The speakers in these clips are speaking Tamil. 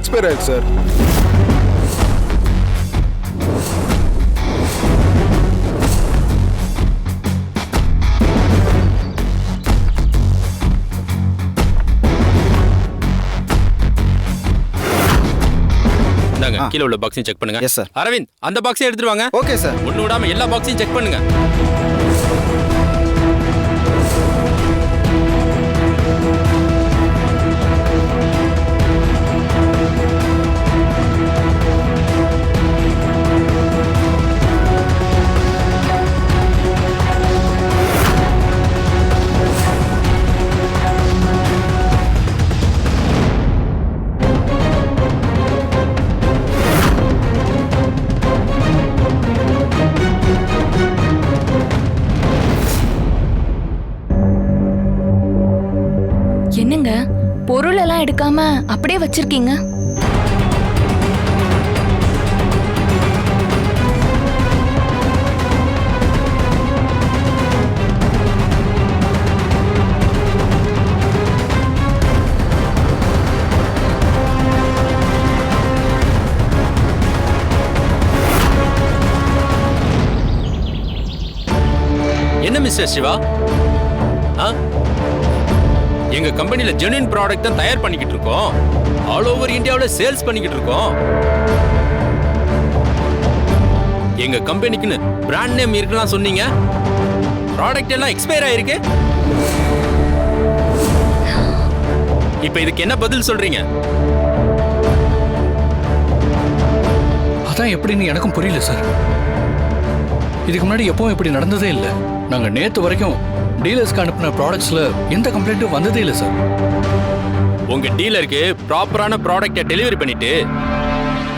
சார் சார் இந்தாங்க ஆ. கீழே உள்ள பாக்ஸையும் செக் பண்ணுங்க. Yes, sir. அரவிந்த் அந்த பாக்ஸையும் எடுத்துட்டு வாங்க. ஓகே சார் ஒண்ணு விடாம எல்லா பாக்ஸையும் செக் பண்ணுங்க. எல்லாம் எடுக்காம அப்படியே வச்சிருக்கீங்க? என்ன மிஸ்டர் சிவா? எங்க கம்பெனில ஜெனுவின் ப்ராடக்ட் தான் தயார் பண்ணிக்கிட்டு இருக்கோம். ஆல் ஓவர் இந்தியாவில் சேல்ஸ் பண்ணிக்கிட்டு இருக்கோம். எங்க கம்பெனிக்குன்னு பிராண்ட் நேம் இருக்குலாம் சொன்னீங்க. ப்ராடக்ட் எல்லாம் எக்ஸ்பயர் ஆயிருக்கு. இப்போ இதுக்கு என்ன பதில் சொல்றீங்க? அதான் எப்படின்னு எனக்கும் புரியல சார். இதுக்கு முன்னாடி எப்பவும் இப்படி நடந்ததே இல்லை. நாங்கள் நேற்று வரைக்கும் டீலர்ஸ்க்கு அனுப்பின ப்ராடக்ட்ஸில் எந்த கம்ப்ளைண்ட்டும் வந்ததே இல்லை சார் உங்க டீலருக்கு ப்ராப்பரான ப்ராடக்ட்டை டெலிவரி பண்ணிட்டு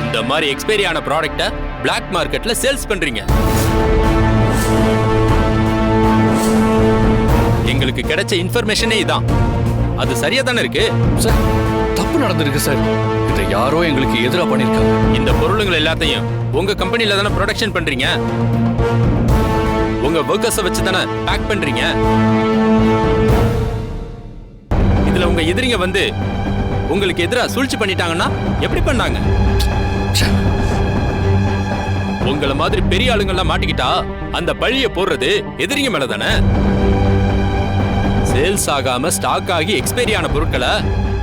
இந்த மாதிரி எக்ஸ்பைரி ஆன ப்ராடக்ட்டை பிளாக் மார்க்கெட்ல சேல்ஸ் பண்றீங்க. எங்களுக்கு கிடைச்ச இன்ஃபர்மேஷனே இதான். அது சரியா தானே இருக்கு? சார் தப்பு நடந்திருக்கு சார் இதை யாரோ எங்களுக்கு எதிராக பண்ணியிருக்காங்க இந்த பொருளுங்கள் எல்லாத்தையும் உங்க கம்பெனில தானே ப்ரொடக்ஷன் பண்றீங்க? உங்க ஒர்க்கர்ஸை வச்சு தானே பேக் பண்றீங்க? இதுல உங்க எதிரிங்க வந்து உங்களுக்கு எதிராக சூழ்ச்சி பண்ணிட்டாங்கன்னா எப்படி பண்ணாங்க? உங்களை மாதிரி பெரிய ஆளுங்கெல்லாம் மாட்டிக்கிட்டா அந்த பழிய போடுறது எதிரிங்க மேல தானே? சேல்ஸ் ஆகாம ஸ்டாக் ஆகி எக்ஸ்பைரி ஆன பொருட்களை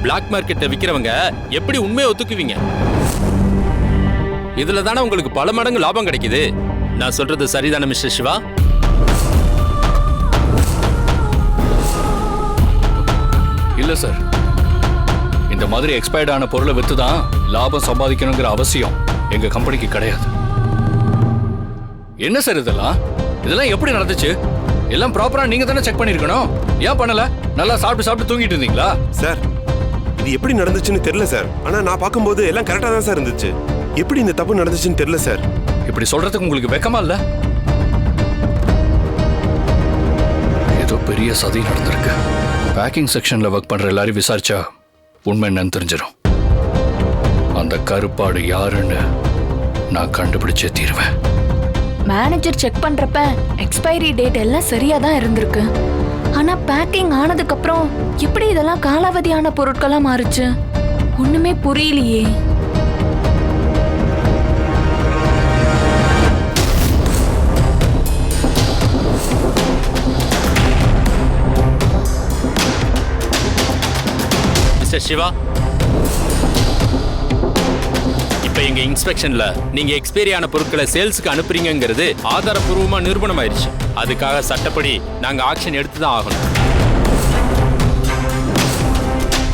பிளாக் மார்க்கெட்டில் விற்கிறவங்க எப்படி உண்மையை ஒத்துக்குவீங்க? இதுல தானே உங்களுக்கு பல மடங்கு லாபம் கிடைக்குது. நான் சொல்றது சரிதானே மிஸ்டர் சிவா? இல்லை சார் இந்த மாதிரி எக்ஸ்பயர்ட் ஆன பொருளை விற்று தான் லாபம் சம்பாதிக்கணுங்கிற அவசியம் எங்கள் கம்பெனிக்கு கிடையாது. என்ன சார் இதெல்லாம்? இதெல்லாம் எப்படி நடந்துச்சு? எல்லாம் ப்ராப்பராக நீங்கள் தானே செக் பண்ணியிருக்கணும் ஏன் பண்ணல? நல்லா சாப்பிட்டு சாப்பிட்டு தூங்கிட்டு இருந்தீங்களா? சார் இது எப்படி நடந்துச்சுன்னு தெரியல சார் ஆனா நான் பார்க்கும்போது எல்லாம் கரெக்டா தான் சார் இருந்துச்சு. எப்படி இந்த தப்பு நடந்துச்சுன்னு தெரியல சார் இப்படி சொல்றதுக்கு உங்களுக்கு வெக்கமா இல்ல? ஏதோ பெரிய சதி நடந்திருக்கு. பேக்கிங் செக்ஷன்ல ஒர்க் பண்ற எல்லாரையும் விசாரிச்சா உண்மை என்னன்னு தெரிஞ்சிடும் அந்த கருப்பாடு யாருன்னு நான் கண்டுபிடிச்சே தீருவேன். மேனேஜர் செக் பண்றப்ப எக்ஸ்பைரி டேட் எல்லாம் சரியா தான் இருந்திருக்கு. ஆனா பேக்கிங் ஆனதுக்கு அப்புறம் எப்படி இதெல்லாம் காலாவதியான பொருட்களா மாறுச்சு? ஒண்ணுமே புரியலையே. சிவா. இப்ப எங்க இன்ஸ்பெக்ஷன்ல நீங்க எக்ஸ்பைரி ஆன பொருட்களை சேல்ஸ்க்கு அனுப்புறீங்கங்கிறது ஆதாரப்பூர்வமா நிரூபணம் ஆயிருச்சு அதுக்காக சட்டப்படி நாங்க ஆக்ஷன் எடுத்து தான் ஆகணும்.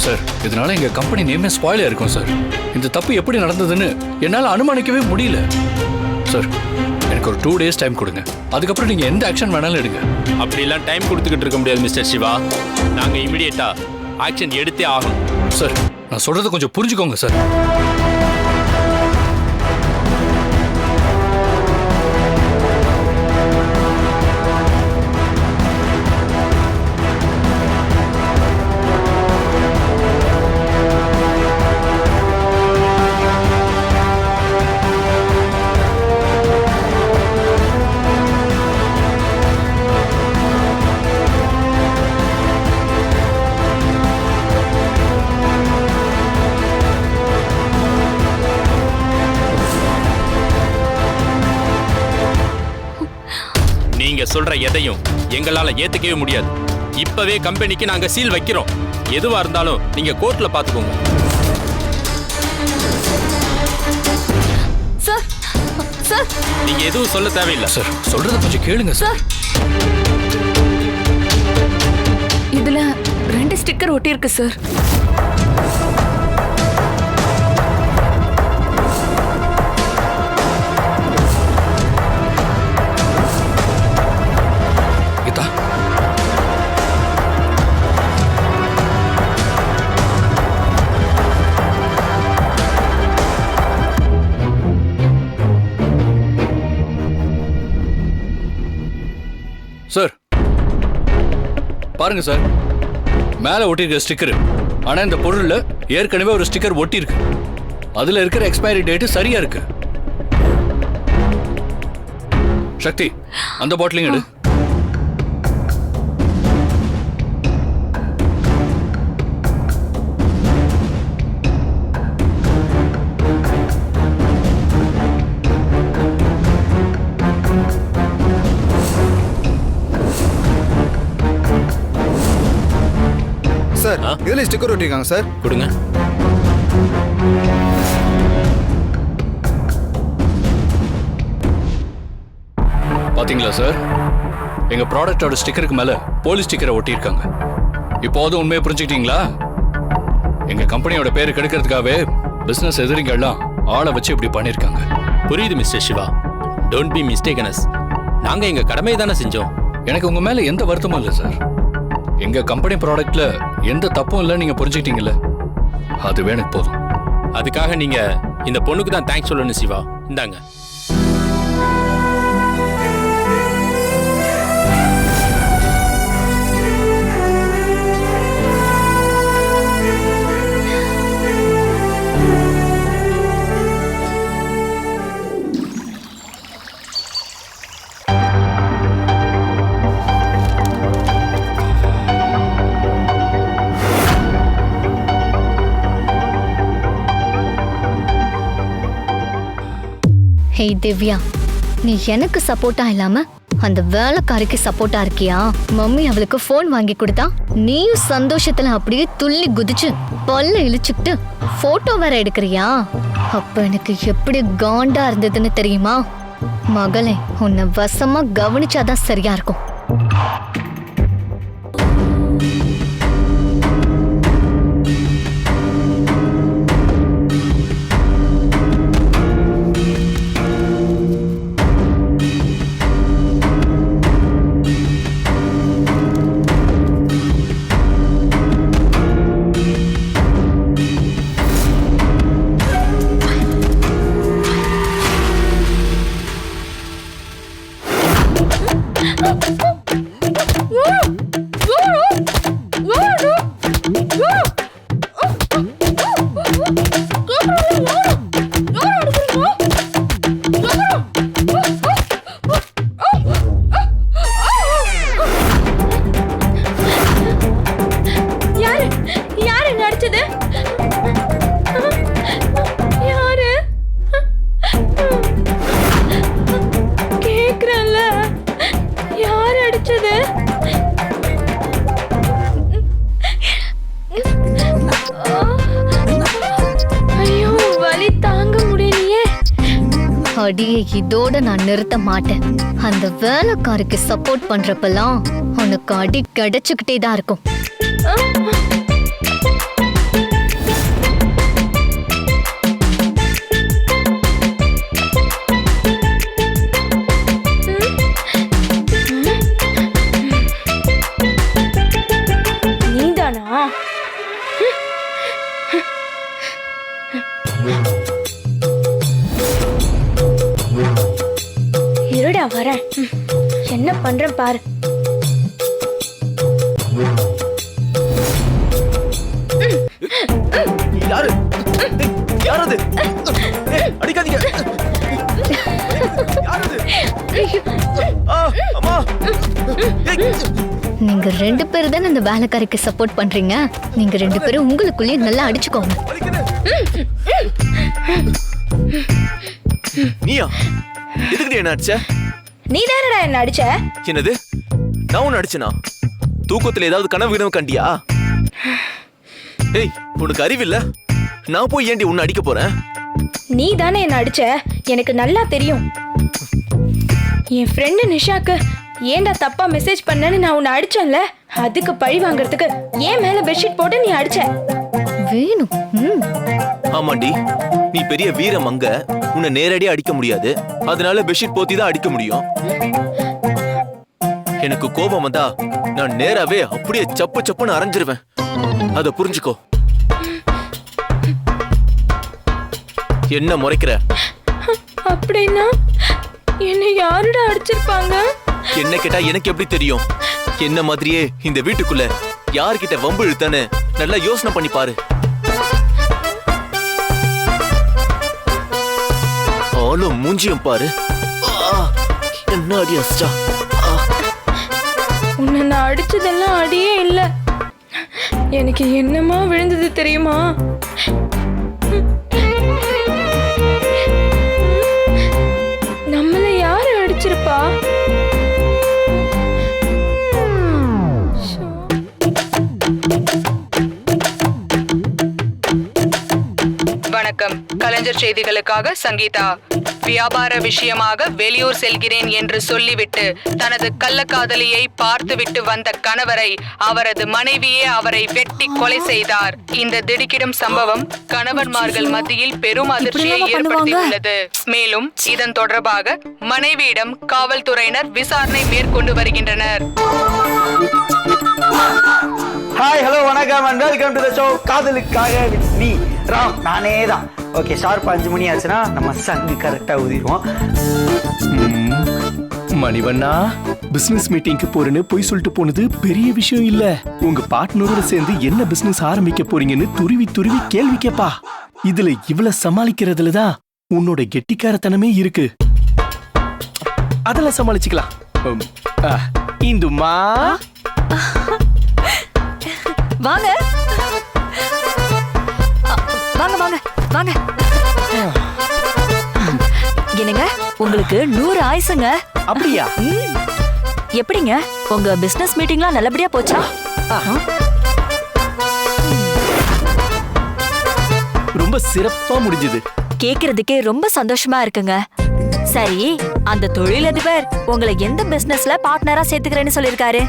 சார் இதனால எங்க கம்பெனி நேமே ஸ்பாயில இருக்கும் சார் இந்த தப்பு எப்படி நடந்ததுன்னு என்னால அனுமானிக்கவே முடியல. சார் எனக்கு ஒரு டூ டேஸ் டைம் கொடுங்க. அதுக்கப்புறம் நீங்க எந்த ஆக்ஷன் வேணாலும் எடுங்க. அப்படிலாம் டைம் கொடுத்துக்கிட்டு இருக்க முடியாது மிஸ்டர் சிவா. நாங்க இமிடியேட்டா ஆக்ஷன் எடுத்தே ஆகணும். சார். நான் சொல்றதை கொஞ்சம் புரிஞ்சுக்கோங்க சார். சொல்ற எதையும் எங்களால ஏத்துக்கவே முடியாது. இப்பவே கம்பெனிக்கு நாங்க சீல் வைக்கிறோம். எதுவா இருந்தாலும் நீங்க கோர்ட்ல பாத்துக்கோங்க. Sir sir. நீங்க எதுவும் சொல்ல தேவையில்லை. சார் சொல்றத கொஞ்சம் கேளுங்க சார். இதுல ரெண்டு ஸ்டிக்கர் ஒட்டியிருக்கு சார். பாருங்க சார். மேலே ஒட்டியிருக்க ஸ்டிக்கர் ஆனால் இந்த பொருளில் ஏற்கனவே ஒரு ஸ்டிக்கர் ஒட்டியிருக்கு. அதில் இருக்கிற எக்ஸ்பைரி டேட்டு சரியாக இருக்கு. சக்தி அந்த பாட்டிலையும் எடு. ஸ்டிக்கர் ஒட்டிருக்காங்க சார். கொடுங்க. பாத்தீங்களா சார்? எங்க ப்ராடக்டோட ஸ்டிக்கருக்கு மேல போலீஸ் ஸ்டிக்கரை ஒட்டியிருக்காங்க. இப்போதும் உண்மையை புரிஞ்சுக்கிட்டீங்களா? எங்க கம்பெனியோட பேரு கெடுக்கிறதுக்காகவே பிசினஸ் எதிரிங்கெல்லாம் ஆளை வச்சு இப்படி பண்ணிருக்காங்க புரியுது mister Siva. Don't be mistaken நாங்க எங்க கடமையை தானே செஞ்சோம். எனக்கு உங்க மேல எந்த வருத்தமும் இல்லை சார். எங்க கம்பெனி ப்ராடக்ட்ல எந்த தப்பும் இல்லை நீங்க புரிஞ்சுக்கிட்டீங்கல்ல? அதுவே எனக்கு போதும். அதுக்காக நீங்க இந்த பொண்ணுக்கு தான் தேங்க்ஸ் சொல்லணும் சிவா. இந்தாங்க. ஹே திவ்யா நீ எனக்கு சப்போர்ட்டா இல்லாம அந்த வேலைக்காரிக்கு சப்போர்ட்டா இருக்கியா? மம்மி அவளுக்கு ஃபோன் வாங்கி கொடுத்தா நீயும் சந்தோஷத்துல அப்படியே துள்ளி குதிச்சு பல்ல இழிச்சுக்கிட்டு போட்டோ வேற எடுக்கிறியா? அப்ப எனக்கு எப்படி காண்டா இருந்ததுன்னு தெரியுமா? மகளே உன்னை வசமா கவனிச்சாதான் சரியா இருக்கும். படியை இதோட நான் நிறுத்த மாட்டேன். அந்த வேலைக்காருக்கு சப்போர்ட் பண்றப்பெல்லாம் உனக்கு அடி கிடைச்சுக்கிட்டே தான் இருக்கும். நீதானா? இருடா வரேன். என்ன பண்றேன் பாரு. யாரு? யாரது? அடிக்காதீங்க. யாரது? அம்மா. நீங்க ரெண்டு பேரும் தானே அந்த வேலைக்காரிக்கு சப்போர்ட் பண்றீங்க? நீங்க ரெண்டு பேரும் உங்களுக்குள்ளேயே நல்லா அடிச்சுக்கோங்க. நீயா? எதுக்குடி என்ன அடிச்ச? நீ தானடா என்ன அடிச்ச? என்னது? நான் உன்னை அடிச்சனா? தூக்கத்துல ஏதாவது கனவு வினவு கண்டியா? ஏய் உனக்கு அறிவில்ல? நான் போய் ஏண்டி உன்னை அடிக்க போறேன்? நீ தானே என்ன அடிச்ச? எனக்கு நல்லா தெரியும். என் ஃப்ரெண்டு நிஷாக்கு ஏன்டா தப்பா மெசேஜ் பண்ணேன்னு நான் உன்னை அடிச்சேன்ல? அதுக்கு பழி வாங்குறதுக்கு ஏன் மேல பெட்ஷீட் போட்டு நீ அடிச்ச? வேணும் ம். ஆமாண்டி. நீ பெரிய வீர மங்க உன்னை நேரடியா அடிக்க முடியாது. அதனால பெட்ஷீட் போத்தி தான் அடிக்க முடியும். எனக்கு கோபம் வந்தா நான் நேராவே அப்படியே சப்பு சப்புன்னு அரைஞ்சிருவேன். அத புரிஞ்சுக்கோ. என்ன முறைக்கிற? அப்படின்னா என்னை யாருடா அடிச்சிருப்பாங்க? என்ன கேட்டா எனக்கு எப்படி தெரியும்? என்ன மாதிரியே இந்த வீட்டுக்குள்ள யார்கிட்ட வம்பு இழுத்தான்னு நல்லா யோசனை பண்ணி பாரு. ஆளும் மூஞ்சியும் பாரு. ஆ, என்ன அடி அஸ்டா உன்னை நான் அடிச்சதெல்லாம் அடியே இல்ல. எனக்கு என்னமா விழுந்தது தெரியுமா? வணக்கம். கலைஞர் செய்திகளுக்காக சங்கீதா. வியாபார விஷயமாக வெளியூர் செல்கிறேன் என்று சொல்லிவிட்டு தனது கள்ளக்காதலியை பார்த்துவிட்டு வந்த கணவரை அவரது மனைவியே அவரை வெட்டி கொலை செய்தார். இந்த திடுக்கிடும் சம்பவம் கணவன்மார்கள் மத்தியில் பெரும் அதிர்ச்சியை ஏற்படுத்தியுள்ளது. மேலும் இதன் தொடர்பாக மனைவியிடம் காவல்துறையினர் விசாரணை மேற்கொண்டு வருகின்றனர். ஹாய் ஹலோ வணக்கம் and welcome to the show காதலுக்காக with me ராம் நானே தான் ஓகே ஷார்ப் அஞ்சு மணி ஆச்சுன்னா நம்ம சங்கு கரெக்டாக ஊதிடுவோம். மணிவண்ணா பிசினஸ் மீட்டிங்க்கு போறேன்னு போய் சொல்லிட்டு போனது பெரிய விஷயம் இல்ல. உங்க பார்ட்னரோட சேர்ந்து என்ன பிசினஸ் ஆரம்பிக்க போறீங்கன்னு துருவி துருவி கேள்வி கேப்பா. இதுல இவ்வளவு சமாளிக்கிறதுல தான் உன்னோட கெட்டிக்காரத்தனமே இருக்கு. அதெல்லாம் சமாளிச்சுக்கலாம். இந்துமா வாங்க. வாங்க. என்னங்க உங்களுக்கு நூறு ஆயுசுங்க? அப்படியா. எப்படிங்க? உங்க பிசினஸ் மீட்டிங்லாம் நல்லபடியா போச்சா? ரொம்ப சிறப்பா முடிஞ்சது. கேக்குறதுக்கே ரொம்ப சந்தோஷமா இருக்குங்க. சரி அந்த தொழிலதிபர் உங்களை எந்த பிசினஸ்ல பார்ட்னரா சேர்த்துக்கிறேன்னு சொல்லிருக்காரு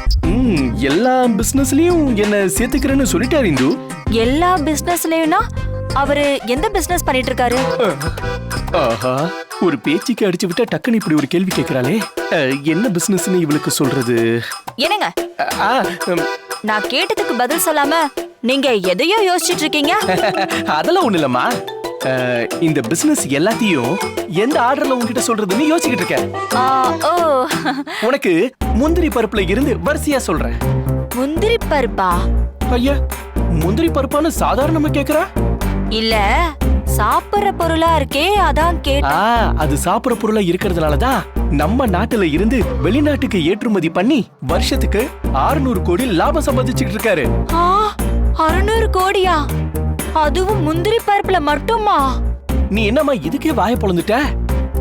எல்லா பிசினஸ்லயும் என்ன சேர்த்துக்கிறேன்னு சொல்லிட்டாரு இந்து. எல்லா பிசினஸ்லயும்னா அவரு எந்த பிசினஸ் பண்ணிட்டு இருக்காரு ஆஹா ஒரு பேச்சுக்கு அடிச்சு விட்டா டக்குன்னு இப்படி ஒரு கேள்வி கேக்குறாளே. என்ன பிசினஸ்னு இவளுக்கு சொல்றது? என்னங்க? நான் கேட்டதுக்கு பதில் சொல்லாம நீங்க எதையோ யோசிச்சுட்டு இருக்கீங்க அதெல்லாம் ஒண்ணு இல்லம்மா. இந்த பிசினஸ் எல்லாத்தையும் எந்த ஆர்டர்ல உன்கிட்ட சொல்றதுன்னு யோசிச்சுக்கிட்டு இருக்கேன். உனக்கு முந்திரி பருப்புல இருந்து வரிசையா சொல்றேன். முந்திரி பருப்பா? ஐயா முந்திரி பருப்பான்னு சாதாரணமா கேக்குறா? இல்ல சாப்பிடுற பொருளா இருக்கே அதான் கேட்ட அது சாப்பிடுற பொருளா இருக்கிறதுனால தான் நம்ம நாட்டுல இருந்து வெளிநாட்டுக்கு ஏற்றுமதி பண்ணி வருஷத்துக்கு 600 கோடி லாபம் சம்பாதிச்சுக்கிட்டு இருக்காரு. அறுநூறு கோடியா? அதுவும் முந்திரி பருப்புல மட்டுமா? நீ என்னம்மா இதுக்கே வாய பொழந்துட்ட?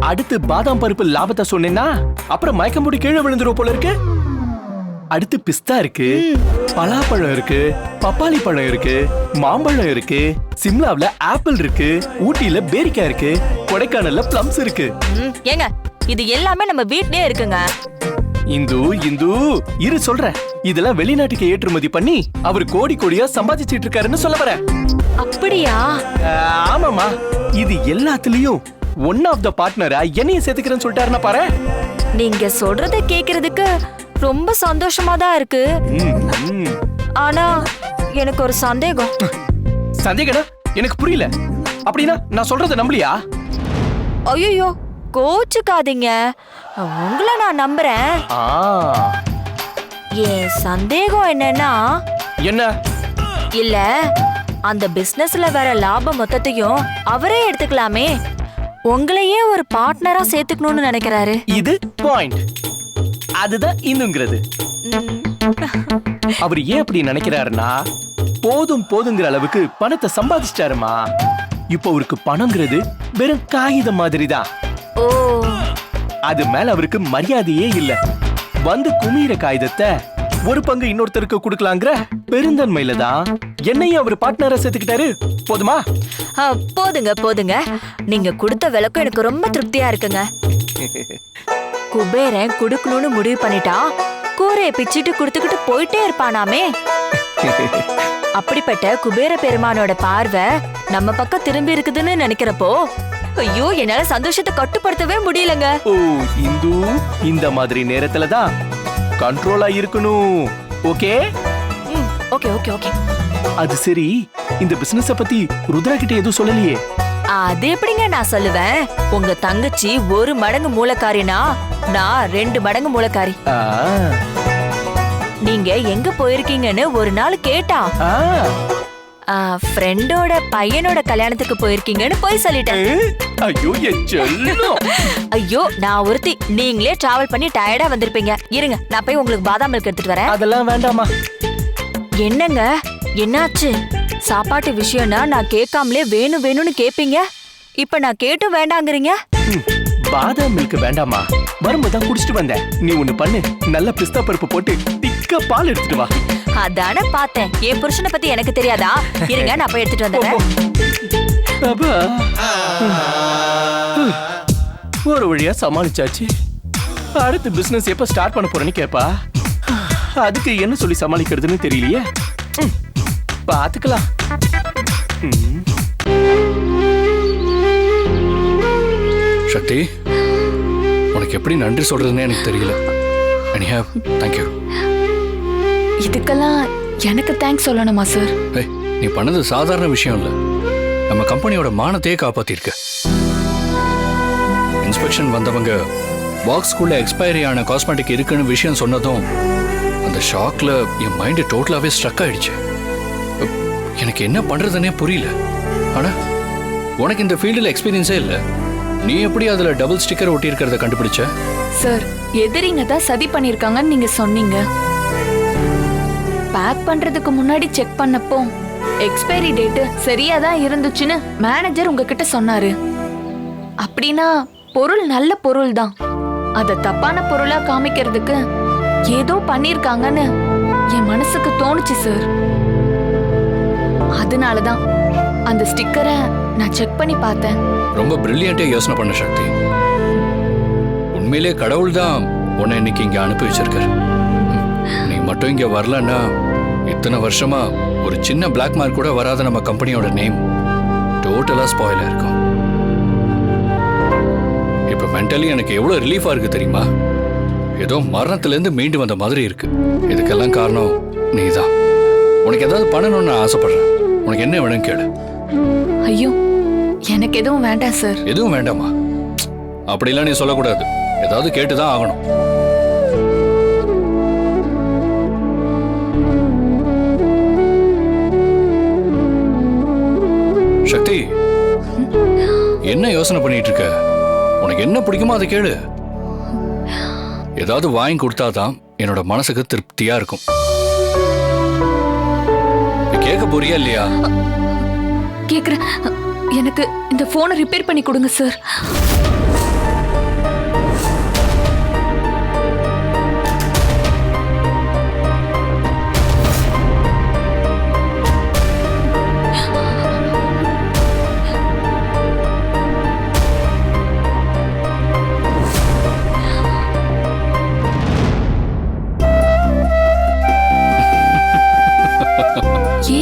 அடுத்து பாதாம் பருப்பு லாபத்தை சொன்னேன்னா அப்புறம் மயக்கம் போட்டு கீழே விழுந்துரும் போல இருக்கு. அடுத்து பிஸ்தா இருக்கு. பலாப்பழம் இருக்கு. பப்பாளி பழம் இருக்கு. மாம்பழம் இருக்கு. சிம்லாவுல ஆப்பிள் இருக்கு. ஊட்டியில பேரிக்காய் இருக்கு. கொடைக்கானல்ல பிளம்ஸ் இருக்கு. ஏங்க இது எல்லாமே நம்ம வீட்லயே இருக்குங்க. இந்து இந்து இரு சொல்றேன். இதெல்லாம் வெளிநாட்டுக்கு ஏற்றுமதி பண்ணி அவர் கோடி கோடியா சம்பாதிச்சிட்டு இருக்காருன்னு சொல்ல வரேன் அப்படியா? ஆமாமா இது எல்லாத்துலயும் ஒன் ஆஃப் த பார்ட்னரா என்னைய சேர்த்துக்கிறேன்னு சொல்லிட்டாருன்னா பாரு நீங்க சொல்றத கேக்குறதுக்கு ரொம்ப சந்தோஷமா தான் இருக்கு ஆனா எனக்கு ஒரு சந்தேகம். சந்தேகனா எனக்கு புரியல. அப்படின்னா நான் சொல்றத நம்பலையா? ஐயோ கோச்சுக்காதீங்க. உங்களை நான் நம்புறேன். என் சந்தேகம் என்னன்னா என்ன? இல்ல அந்த பிசினஸ்ல வர லாபம் மொத்தத்தையும் அவரே எடுத்துக்கலாமே. உங்களையே ஒரு பார்ட்னரா சேர்த்துக்கணும்னு நினைக்கிறாரு. இது பாயிண்ட் அதுதான் இன்னுங்கிறது. அவர் ஏன் அப்படி நினைக்கிறாருன்னா போதும் போதுங்கிற அளவுக்கு பணத்தை சம்பாதிச்சிட்டாருமா. இப்போ அவருக்கு பணங்கிறது வெறும் காகிதம் மாதிரி தான் ஓ. அது மேல அவருக்கு மரியாதையே இல்ல. வந்து குமிர காகிதத்தை ஒரு பங்கு இன்னொருத்தருக்கு கொடுக்கலாங்கிற பெருந்தன்மையில தான் என்னையும் அவர் பார்ட்னரா சேர்த்துக்கிட்டாரு. போதுமா? ஆ, போதுங்க போதுங்க. நீங்க கொடுத்த விளக்கம் எனக்கு ரொம்ப திருப்தியா இருக்குங்க. குபேரன் குடுக்கணும்னு முடிவு பண்ணிட்டா கூரைய பிச்சிட்டு குடுத்துக்கிட்டு போயிட்டே இருப்பானாமே. அப்படிப்பட்ட குபேர பெருமானோட பார்வை நம்ம பக்கம் திரும்பி இருக்குதுன்னு நினைக்கிறப்போ ஐயோ என்னால சந்தோஷத்தை கட்டுப்படுத்தவே முடியலங்க. ஓ இந்து இந்த மாதிரி நேரத்துல தான் கண்ட்ரோலா இருக்கணும். ஓகே? Okay okay okay. அது சரி இந்த பிசினஸ பத்தி ருத்ரா கிட்ட எதுவும் சொல்லலையே. அது எப்படிங்க நான் சொல்லுவேன்? உங்க தங்கச்சி ஒரு மடங்கு மூலக்காரினா நான் ரெண்டு மடங்கு மூலக்காரி. நீங்க எங்க போயிருக்கீங்கன்னு ஒரு நாள் கேட்டா. ஆ, ஃப்ரெண்டோட பையனோட கல்யாணத்துக்கு போயிருக்கீங்கன்னு போய் சொல்லிட்டேன். ஐயோ. ஐயோ நான் ஒருத்தி நீங்களே டிராவல் பண்ணி டயர்டா வந்திருப்பீங்க. இருங்க நான் போய் உங்களுக்கு பாதாம் மில்க் எடுத்துட்டு வரேன். அதெல்லாம் வேண்டாமா என்னங்க? என்னாச்சு? சாப்பாட்டு விஷயம்னா நான் கேட்காமலே வேணும் வேணும்னு கேப்பீங்க? இப்ப நான் கேட்டும் வேண்டாங்கிறீங்க? பாதாம் மில்க் வேண்டாமா வரும்போது தான் குடிச்சிட்டு வந்தேன். நீ ஒண்ணு பண்ணு. நல்ல பிஸ்தா பருப்பு போட்டு திக்கா பால் எடுத்துட்டு வா. அதானே பார்த்தேன். என் புருஷனை பத்தி எனக்கு தெரியாதா? இருங்க நான் போய் எடுத்துட்டு வந்துடுறேன். அப்பா. ஒரு வழியா சமாளிச்சாச்சு. அடுத்து பிசினஸ் எப்ப ஸ்டார்ட் பண்ண போறேன்னு கேப்பா. அதுக்கு என்ன சொல்லி சமாளிக்கிறதுன்னு தெரியலையே. ம், பாத்துக்கலாம். சக்தி உனக்கு எப்படி நன்றி சொல்றதுன்னே எனக்கு தெரியல. அனியா தேங்க்யூ இதுக்கெல்லாம் எனக்கு தேங்க்ஸ் சொல்லணுமா சார் நீ பண்ணது சாதாரண விஷயம் இல்ல. நம்ம கம்பெனியோட மானத்தையே காப்பாத்திருக்க. இன்ஸ்பெக்ஷன் வந்தவங்க பாக்ஸ்குள்ள எக்ஸ்பைரி ஆன காஸ்மெட்டிக் இருக்குன்னு விஷயம் சொன்னதும் அந்த ஷாக்ல என் மைண்ட் டோட்டலாவே ஸ்ட்ரக் ஆயிடுச்சு. எனக்கு என்ன பண்றதுன்னே புரியல. ஆனா உனக்கு இந்த ஃபீல்டில் எக்ஸ்பீரியன்ஸே இல்லை. நீ எப்படி அதுல டபுள் ஸ்டிக்கர் ஒட்டி இருக்கிறத கண்டுபிடிச்ச? சார் எதிரிங்க தான் சதி பண்ணிருக்காங்கன்னு நீங்க சொன்னீங்க. பேக் பண்றதுக்கு முன்னாடி செக் பண்ணப்போ எக்ஸ்பைரி டேட் சரியா தான் இருந்துச்சுன்னு மேனேஜர் உங்ககிட்ட சொன்னாரு. அப்படின்னா பொருள் நல்ல பொருள் தான் அத தப்பான பொருளா காமிக்கிறதுக்கு ஏதோ பண்ணிருக்காங்கன்னு என் மனசுக்கு தோணுச்சு சார் அதனால தான் அந்த ஸ்டிக்கரை நான் செக் பண்ணி பார்த்தேன். ரொம்ப பிரில்லியண்டா யோசனை பண்ண சக்தி. உண்மையிலே கடவுள் தான் உன்னை இன்னைக்கு இங்க அனுப்பி வச்சிருக்காரு. நீ மட்டும் இங்க வரலன்னா இத்தனை வருஷமா ஒரு சின்ன பிளாக் மார்க் கூட வராத நம்ம கம்பெனியோட நேம் டோட்டலா ஸ்பாயில் இருக்கும் இப்போ மென்டலி எனக்கு எவ்வளோ ரிலீஃபாக இருக்கு தெரியுமா? ஏதோ மரணத்துலேருந்து மீண்டு வந்த மாதிரி இருக்கு. இதுக்கெல்லாம் காரணம் நீ தான் உனக்கு ஏதாவது பண்ணணும்னு நான் ஆசைப்படுறேன். உனக்கு என்ன வேணும் கேளு. ஐயோ எனக்கு எதுவும் வேண்டாம் சார். எதுவும் வேண்டாமா? அப்படிலாம் நீ சொல்லக்கூடாது. ஏதாவது கேட்டுதான் ஆகணும். சக்தி என்ன யோசனை பண்ணிட்டு இருக்க உனக்கு என்ன பிடிக்குமோ அதை கேளு. ஏதாவது வாங்கி கொடுத்தாதான் என்னோட மனசுக்கு திருப்தியா இருக்கும். கேட்க போறியா இல்லையா? கேக்குறேன். எனக்கு இந்த போனை ரிப்பேர் பண்ணி கொடுங்க சார்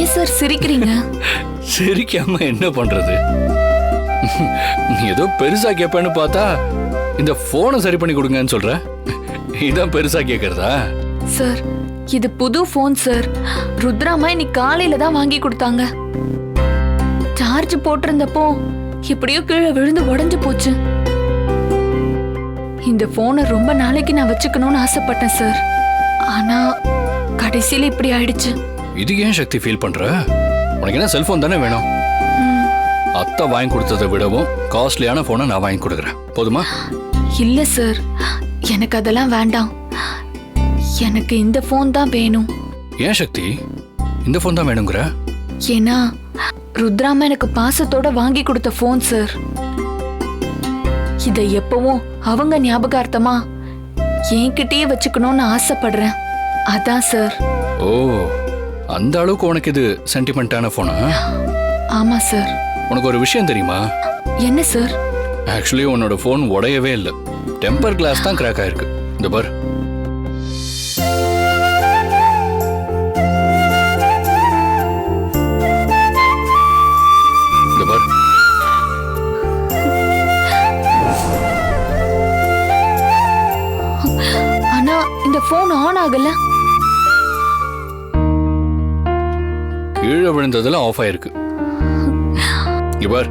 ஏன் சார் சிரிக்கிறீங்க? சிரிக்காம என்ன பண்றது? நீ ஏதோ பெருசா கேட்பேன்னு பார்த்தா இந்த போனை சரி பண்ணி கொடுங்கன்னு சொல்ற. இதான் பெருசா கேக்குறதா? சார் இது புது ஃபோன் சார். ருத்ராமா இன்னைக்கு காலையில தான் வாங்கி கொடுத்தாங்க. சார்ஜ் போட்டிருந்தப்போ எப்படியோ கீழே விழுந்து உடைஞ்சு போச்சு. இந்த போனை ரொம்ப நாளைக்கு நான் வச்சுக்கணும்னு ஆசைப்பட்டேன் சார். ஆனா கடைசியில இப்படி ஆயிடுச்சு. இது ஏன் சக்தி ஃபீல் பண்ற? உனக்கு என்ன செல்போன் தானே வேணும்? அத்தை வாங்கி கொடுத்ததை விடவும் காஸ்ட்லியான போனை நான் வாங்கி கொடுக்குறேன். போதுமா? இல்ல சார் எனக்கு அதெல்லாம் வேண்டாம். எனக்கு இந்த ஃபோன் தான் வேணும். ஏன் சக்தி? இந்த போன் தான் வேணுங்கிற? ஏன்னா ருத்ராமா எனக்கு பாசத்தோட வாங்கி கொடுத்த ஃபோன் சார் இதை எப்பவும் அவங்க ஞாபகார்த்தமா என்கிட்டயே வச்சுக்கணும்னு ஆசைப்படுறேன். அதான் சார் ஓ அந்த அளவுக்கு உனக்கு இது சென்டிமெண்ட்டான ஃபோனா ஆமா சார் உனக்கு ஒரு விஷயம் தெரியுமா? என்ன சார் ஆக்சுவலி உன்னோட ஃபோன் உடையவே இல்லை. டெம்பர் கிளாஸ் தான் கிராக் ஆயிருக்கு. இந்த பார். ஆனா இந்த போன் ஆன் ஆகல. கீழே விழுந்ததுல ஆஃப் ஆயிருக்கு. இவர்.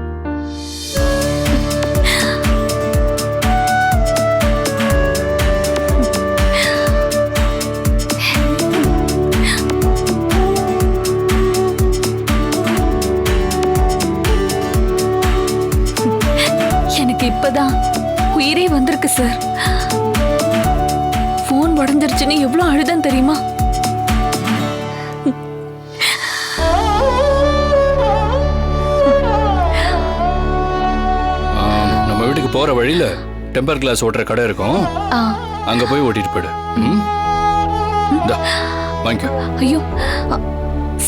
எனக்கு இப்பதான் உயிரே வந்திருக்கு சார் போன் உடஞ்சிருச்சுன்னு எவ்வளவு அழுதம் தெரியுமா? போற வழியில டெம்பர் கிளாஸ் ஓட்டுற கடை இருக்கும். அங்க போய் ஓட்டிட்டு போயிடு. வாங்கிக்க. ஐயோ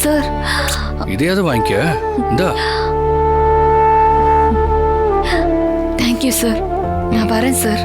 சார். இதையாவது வாங்கிக்க. இந்தா. தேங்க்யூ சார் நான் வரேன் சார்